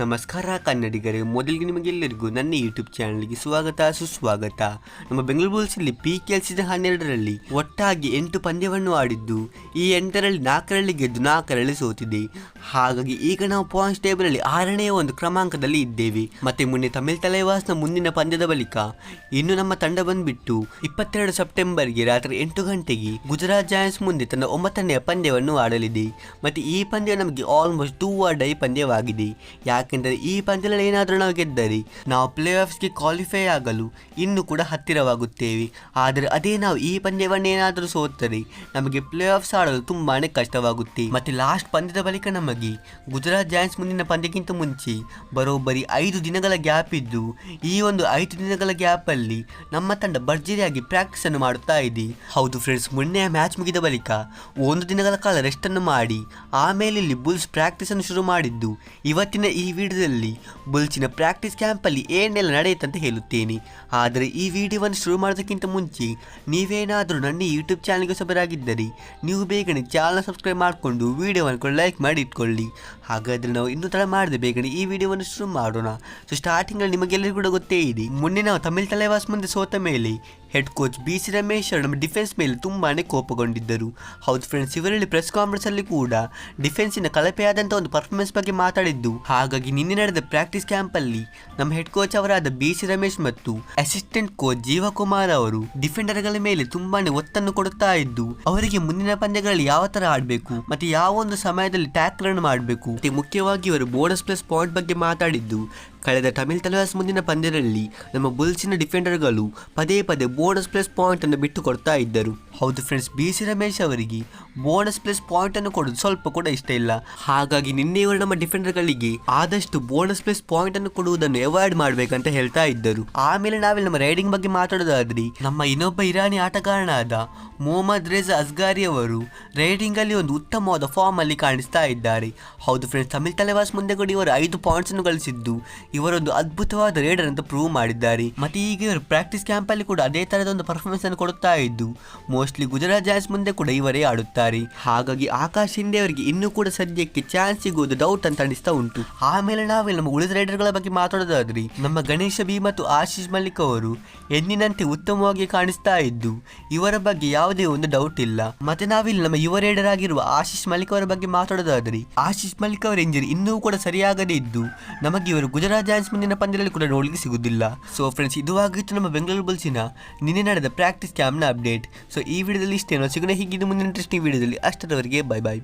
ನಮಸ್ಕಾರ ಕನ್ನಡಿಗರೇ, ಮೊದಲಿಗೆ ನಿಮಗೆಲ್ಲರಿಗೂ ನನ್ನ ಯೂಟ್ಯೂಬ್ ಚಾನಲ್ಗೆ ಸ್ವಾಗತ, ಸುಸ್ವಾಗತ. ನಮ್ಮ ಬೆಂಗಳೂರು ಬುಲ್ಸಲ್ಲಿ ಪಿ ಕೆ ಎಲ್ ಸೀಸನ್ ಹನ್ನೆರಡರಲ್ಲಿ ಒಟ್ಟಾಗಿ ಎಂಟು ಪಂದ್ಯವನ್ನು ಆಡಿದ್ದು, ಈ ಎಂಟರಲ್ಲಿ ನಾಲ್ಕರಲ್ಲಿ ಗೆದ್ದು ನಾಲ್ಕರಲ್ಲಿ ಸೋತಿದೆ. ಹಾಗಾಗಿ ಈಗ ನಾವು ಪಾಯಿಂಟ್ಸ್ ಟೇಬಲಲ್ಲಿ ಆರನೇ ಒಂದು ಕ್ರಮಾಂಕದಲ್ಲಿ ಇದ್ದೇವೆ. ಮತ್ತೆ ಮುನ್ನೆ ತಮಿಳ್ ತಲೆವಾಸ್ನ ಮುಂದಿನ ಪಂದ್ಯದ ಬಳಿಕ ಇನ್ನು ನಮ್ಮ ತಂಡ ಬಂದ್ಬಿಟ್ಟು ಇಪ್ಪತ್ತೆರಡು ಸೆಪ್ಟೆಂಬರ್ಗೆ ರಾತ್ರಿ ಎಂಟು ಗಂಟೆಗೆ ಗುಜರಾತ್ ಜಾಯನ್ಸ್ ಮುಂದೆ ತನ್ನ ಒಂಬತ್ತನೆಯ ಪಂದ್ಯವನ್ನು ಆಡಲಿದೆ. ಮತ್ತೆ ಈ ಪಂದ್ಯ ನಮಗೆ ಆಲ್ಮೋಸ್ಟ್ ಟೂ ಆರ್ ಡೈ ಪಂದ್ಯವಾಗಿದೆ. ಯಾಕೆಂದರೆ ಈ ಪಂದ್ಯದಲ್ಲಿ ಏನಾದರೂ ನಾವು ಗೆದ್ದರೆ ನಾವು ಪ್ಲೇ ಆಫ್ಸ್ಗೆ ಕ್ವಾಲಿಫೈ ಆಗಲು ಇನ್ನೂ ಕೂಡ ಹತ್ತಿರವಾಗುತ್ತೇವೆ. ಆದರೆ ಅದೇ ನಾವು ಈ ಪಂದ್ಯವನ್ನು ಏನಾದರೂ ಸೋತರೆ ನಮಗೆ ಪ್ಲೇ ಆಫ್ಸ್ ಆಡಲು ತುಂಬಾ ಕಷ್ಟವಾಗುತ್ತೆ. ಮತ್ತೆ ಲಾಸ್ಟ್ ಪಂದ್ಯದ ಬಳಿಕ ನಮಗೆ ಗುಜರಾತ್ ಜಾಯನ್ಸ್ ಮುಂದಿನ ಪಂದ್ಯಕ್ಕಿಂತ ಮುಂಚೆ ಬರೋಬ್ಬರಿ ಐದು ದಿನಗಳ ಗ್ಯಾಪ್ ಇದ್ದು, ಈ ಒಂದು ಐದು ದಿನಗಳ ಗ್ಯಾಪ್ ಅಲ್ಲಿ ನಮ್ಮ ತಂಡ ಭರ್ಜರಿಯಾಗಿ ಪ್ರಾಕ್ಟೀಸ್ ಅನ್ನು ಮಾಡುತ್ತಾ ಇದೆ. ಹೌದು ಫ್ರೆಂಡ್ಸ್ ಮೊನ್ನೆಯ ಮ್ಯಾಚ್ ಮುಗಿದ ಬಳಿಕ ಒಂದು ದಿನಗಳ ಕಾಲ ರೆಸ್ಟ್ ಅನ್ನು ಮಾಡಿ ಆಮೇಲೆ ಇಲ್ಲಿ ಬುಲ್ಸ್ ಪ್ರಾಕ್ಟೀಸ್ ಅನ್ನು ಶುರು ಮಾಡಿದ್ದು, ಇವತ್ತಿನ ಈ ವಿಡಿಯೋದಲ್ಲಿ ಬುಲ್ಚಿನ ಪ್ರಾಕ್ಟೀಸ್ ಕ್ಯಾಂಪಲ್ಲಿ ಏನೆಲ್ಲ ನಡೆಯುತ್ತಂತ ಹೇಳುತ್ತೇನೆ. ಆದರೆ ಈ ವಿಡಿಯೋವನ್ನು ಶುರು ಮಾಡೋದಕ್ಕಿಂತ ಮುಂಚೆ ನೀವೇನಾದರೂ ನನ್ನ ಯೂಟ್ಯೂಬ್ ಚಾನಲ್ಗೆ ಸಬರಾಗಿದ್ದರೆ ನೀವು ಬೇಗನೆ ಚಾನಲ್ ಸಬ್ಸ್ಕ್ರೈಬ್ ಮಾಡಿಕೊಂಡು ವಿಡಿಯೋವನ್ನು ಲೈಕ್ ಮಾಡಿ ಇಟ್ಕೊಳ್ಳಿ. ಹಾಗಾದರೆ ನಾವು ಇನ್ನೂ ತಡ ಮಾಡಿದೆ ಬೇಗನೆ ಈ ವಿಡಿಯೋವನ್ನು ಶುರು ಮಾಡೋಣ. ಸೊ ಸ್ಟಾರ್ಟಿಂಗಲ್ಲಿ ನಿಮಗೆಲ್ಲರಿಗೂ ಕೂಡ ಗೊತ್ತೇ ಇದೆ. ಮೊನ್ನೆ ನಾವು ತಮಿಳ್ ತಲೆವಾಸ್ ಮುಂದೆ ಸೋತ ಮೇಲೆ head coach B C Ramesh ನಮ್ಮ ಡಿಫೆನ್ಸ್ ಮೇಲೆ ತುಂಬಾನೇ ಕೋಪಗೊಂಡಿದ್ದರು. ಹೌದು ಫ್ರೆಂಡ್ಸ್ ಇವರಲ್ಲಿ ಪ್ರೆಸ್ ಕಾನ್ಫರೆನ್ಸ್ ಅಲ್ಲಿ ಕೂಡ ಡಿಫೆನ್ಸಿನ ಕಳಪೆಯಾದಂಥ ಒಂದು ಪರ್ಫಾರ್ಮೆನ್ಸ್ ಬಗ್ಗೆ ಮಾತಾಡಿದ್ದು. ಹಾಗಾಗಿ ನಿನ್ನೆ ನಡೆದ ಪ್ರಾಕ್ಟೀಸ್ ಕ್ಯಾಂಪ್ ಅಲ್ಲಿ ನಮ್ಮ ಹೆಡ್ ಕೋಚ್ ಅವರಾದ ಬಿ ಸಿ ರಮೇಶ್ ಮತ್ತು ಅಸಿಸ್ಟೆಂಟ್ ಕೋಚ್ ಜೀವಕುಮಾರ್ ಅವರು ಡಿಫೆಂಡರ್ಗಳ ಮೇಲೆ ತುಂಬಾನೇ ಒತ್ತನ್ನು ಕೊಡುತ್ತಾ ಇದ್ದು, ಅವರಿಗೆ ಮುಂದಿನ ಪಂದ್ಯಗಳಲ್ಲಿ ಯಾವ ತರ ಆಡಬೇಕು ಮತ್ತೆ ಯಾವ ಒಂದು ಸಮಯದಲ್ಲಿ ಟ್ಯಾಕ್ಲ್ ಅನ್ನು ಮಾಡಬೇಕು, ಮತ್ತೆ ಮುಖ್ಯವಾಗಿ ಇವರು ಬೋನಸ್ ಪ್ಲಸ್ ಪಾಯಿಂಟ್ ಬಗ್ಗೆ ಮಾತಾಡಿದ್ದು ಕಳೆದ ತಮಿಳ್ ತಲವಾಸ್ ಮುಂದಿನ ಪಂದ್ಯದಲ್ಲಿ ನಮ್ಮ ಬುಲ್ಸಿನ ಡಿಫೆಂಡರ್ಗಳು ಪದೇ ಪದೇ ಬೋನಸ್ ಪ್ಲಸ್ ಪಾಯಿಂಟ್ ಅನ್ನು ಬಿಟ್ಟು ಕೊಡ್ತಾ ಇದ್ದರು. ಹೌದು ಫ್ರೆಂಡ್ಸ್, ಬಿ ಸಿ ರಮೇಶ್ ಅವರಿಗೆ ಬೋನಸ್ ಪ್ಲಸ್ ಪಾಯಿಂಟ್ ಅನ್ನು ಕೊಡೋದು ಸ್ವಲ್ಪ ಕೂಡ ಇಷ್ಟ ಇಲ್ಲ. ಹಾಗಾಗಿ ನಿನ್ನೆಯವರು ನಮ್ಮ ಡಿಫೆಂಡರ್ಗಳಿಗೆ ಆದಷ್ಟು ಬೋನಸ್ ಪ್ಲಸ್ ಪಾಯಿಂಟ್ ಅನ್ನು ಕೊಡುವುದನ್ನು ಅವಾಯ್ಡ್ ಮಾಡಬೇಕಂತ ಹೇಳ್ತಾ ಇದ್ದರು. ಆಮೇಲೆ ನಾವೇ ನಮ್ಮ ರೈಡಿಂಗ್ ಬಗ್ಗೆ ಮಾತಾಡೋದಾದ್ರೆ, ನಮ್ಮ ಇನ್ನೊಬ್ಬ ಇರಾನಿ ಆಟಗಾರನಾದ ಮೊಹಮ್ಮದ್ ರೇಜಾ ಅಸ್ಗಾರಿ ಅವರು ರೈಡಿಂಗ್ ಅಲ್ಲಿ ಒಂದು ಉತ್ತಮವಾದ ಫಾರ್ಮ್ ಅಲ್ಲಿ ಕಾಣಿಸ್ತಾ ಇದ್ದಾರೆ. ಹೌದು ಫ್ರೆಂಡ್ಸ್ ತಮಿಳ್ ತಲೆವಾಸ್ ಮುಂದೆ ಕೂಡ ಇವರು ಐದು ಪಾಯಿಂಟ್ಸ್ ಅನ್ನು ಗಳಿಸಿದ್ದು. ಇವರೊಂದು ಅದ್ಭುತವಾದ ರೈಡರ್ ಅಂತ ಪ್ರೂವ್ ಮಾಡಿದ್ದಾರೆ. ಮತ್ತೆ ಈಗ ಇವರು ಪ್ರಾಕ್ಟೀಸ್ ಕ್ಯಾಂಪ್ ಅಲ್ಲಿ ಕೂಡ ಅದೇ ತರದ ಒಂದು ಪರ್ಫಾರ್ಮೆನ್ಸ್ ಅನ್ನು ಕೊಡುತ್ತಾ ಇದ್ದು ಮೋಸ್ಟ್ಲಿ ಗುಜರಾತ್ ಜಾಯ್ಸ್ ಮುಂದೆ ಕೂಡ ಇವರೇ ಆಡುತ್ತಾರೆ. ಹಾಗಾಗಿ ಆಕಾಶ್ ಹಿಂದೆ ಅವರಿಗೆ ಇನ್ನೂ ಕೂಡ ಸದ್ಯಕ್ಕೆ ಚಾನ್ಸ್ ಸಿಗುವುದು ಡೌಟ್ ಅಂತ ಅನಿಸ್ತಾ ಉಂಟು. ಆಮೇಲೆ ನಾವೇ ನಮ್ಮ ಉಳಿದ ರೈಡರ್ಗಳ ಬಗ್ಗೆ ಮಾತಾಡೋದಾದ್ರೆ, ನಮ್ಮ ಗಣೇಶ ಬಿ ಮತ್ತು ಆಶೀಶ್ ಮಲ್ಲಿಕ್ ಅವರು ಎಂದಿನಂತೆ ಉತ್ತಮವಾಗಿ ಕಾಣಿಸ್ತಾ ಇದ್ದು, ಇವರ ಬಗ್ಗೆ ಯಾವುದೇ ಒಂದು ಡೌಟ್ ಇಲ್ಲ. ಮತ್ತೆ ನಾವಿಲ್ಲಿ ನಮ್ಮ ಯುವ ರೈಡರ್ ಆಗಿರುವ ಆಶೀಶ್ ಮಲ್ಲಿಕ್ ಅವರ ಬಗ್ಗೆ ಮಾತಾಡೋದಾದ್ರೆ, ಆಶೀಶ್ ಮಲ್ಲಿಕ್ ಅವರ ಇಂಜರಿ ಇನ್ನೂ ಕೂಡ ಸರಿಯಾಗದೇ ಇದ್ದು, ನಮಗೆ ಇವರು ಗುಜರಾತ್ ಜಾನ್ಸ್ ಮುಂದಿನ ಪಂದ್ಯದಲ್ಲಿ ಕೂಡ ನೋಡಲಿಕ್ಕೆ ಸಿಗುವುದಿಲ್ಲ ಸೊ ಫ್ರೆಂಡ್ಸ್ ಇದು ಆಗಿತ್ತು ನಮ್ಮ ಬೆಂಗಳೂರು ಬುಲ್ಸಿನ ನಿನ್ನೆ ನಡೆದ ಪ್ರಾಕ್ಟೀಸ್ ಕ್ಯಾಂಪ್ನ ಅಪ್ಡೇಟ್ ಸೊ ಈ ವಿಡಿಯೋದಲ್ಲಿ ಇಷ್ಟೇನೋ ಸಿಗೋಣ, ಹೀಗಿದ್ದು ಮುಂದಿನ ಇಂಟ್ರೆಸ್ಟಿಂಗ್ ವಿಡಿಯೋದಲ್ಲಿ ಅಷ್ಟರವರೆಗೆ ಬೈ ಬಾಯ್